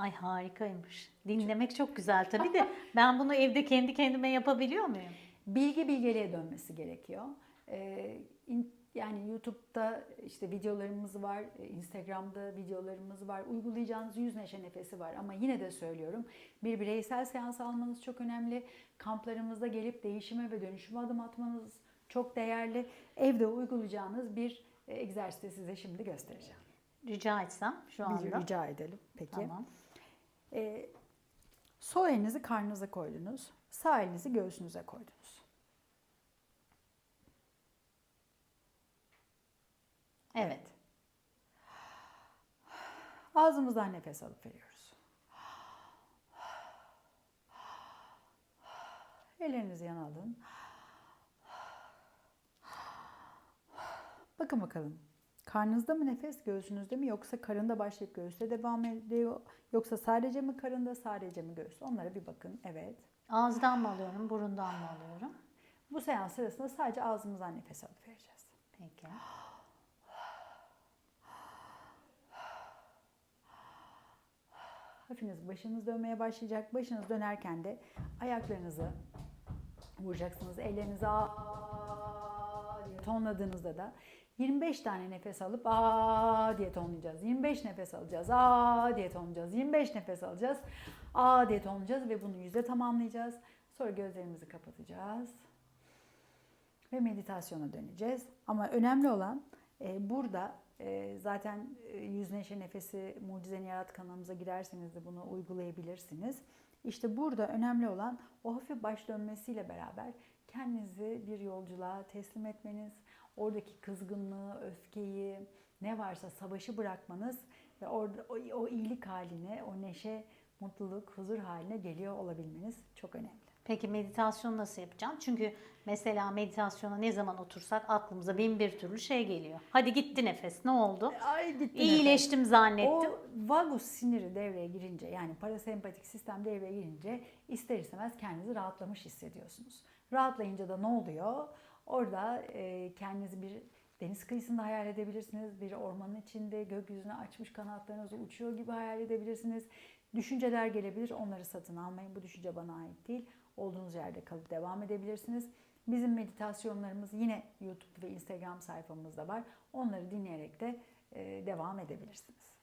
Ay harikaymış. Dinlemek çok güzel tabii de ben bunu evde kendi kendime yapabiliyor muyum? Bilgi bilgeliğe dönmesi gerekiyor. Ee, in- yani YouTube'da işte videolarımız var, e, Instagram'da videolarımız var. Uygulayacağınız yüz neşe nefesi var ama yine de söylüyorum bir bireysel seans almanız çok önemli. Kamplarımızda gelip değişime ve dönüşüme adım atmanız çok değerli. Evde uygulayacağınız bir e, egzersizi size şimdi göstereceğim. Rica etsem şu anda. rica edelim. Peki. Tamam. Ee, sol elinizi karnınıza koydunuz. Sağ elinizi göğsünüze koydunuz. Evet. Ağzımızdan nefes alıp veriyoruz. Ellerinizi yana alın. Bakın bakalım. Karnınızda mı nefes, göğsünüzde mi yoksa karında başlayıp göğüste devam ediyor? Yoksa sadece mi karında, sadece mi göğüs? Onlara bir bakın. Evet. Ağızdan mı alıyorum, burundan mı alıyorum? Bu seans sırasında sadece ağzımızdan nefes alıp vereceğiz. Peki. Hafifiniz başınız dönmeye başlayacak. Başınız dönerken de ayaklarınızı vuracaksınız. Ellerinizi tonladığınızda da 25 tane nefes alıp aa diye tonlayacağız. 25 nefes alacağız. Aa diye tonlayacağız. 25 nefes alacağız. Aa diye tonlayacağız ve bunu yüzde tamamlayacağız. Sonra gözlerimizi kapatacağız ve meditasyona döneceğiz. Ama önemli olan e, burada e, zaten e, yüz neşe nefesi mucizeni yarat kanalımıza girerseniz de bunu uygulayabilirsiniz. İşte burada önemli olan o hafif baş dönmesiyle beraber kendinizi bir yolculuğa teslim etmeniz, oradaki kızgınlığı, öfkeyi, ne varsa savaşı bırakmanız ve orada o, o iyilik haline, o neşe, mutluluk, huzur haline geliyor olabilmeniz çok önemli. Peki meditasyon nasıl yapacağım? Çünkü mesela meditasyona ne zaman otursak aklımıza bin bir türlü şey geliyor. Hadi gitti nefes ne oldu? Ay gitti İyileştim zannettim. O vagus siniri devreye girince yani parasempatik sistem devreye girince ister istemez kendinizi rahatlamış hissediyorsunuz. Rahatlayınca da ne oluyor? Orada e, kendinizi bir deniz kıyısında hayal edebilirsiniz. Bir ormanın içinde gökyüzüne açmış kanatlarınızı uçuyor gibi hayal edebilirsiniz. Düşünceler gelebilir. Onları satın almayın. Bu düşünce bana ait değil. Olduğunuz yerde kalıp devam edebilirsiniz. Bizim meditasyonlarımız yine YouTube ve Instagram sayfamızda var. Onları dinleyerek de e, devam edebilirsiniz.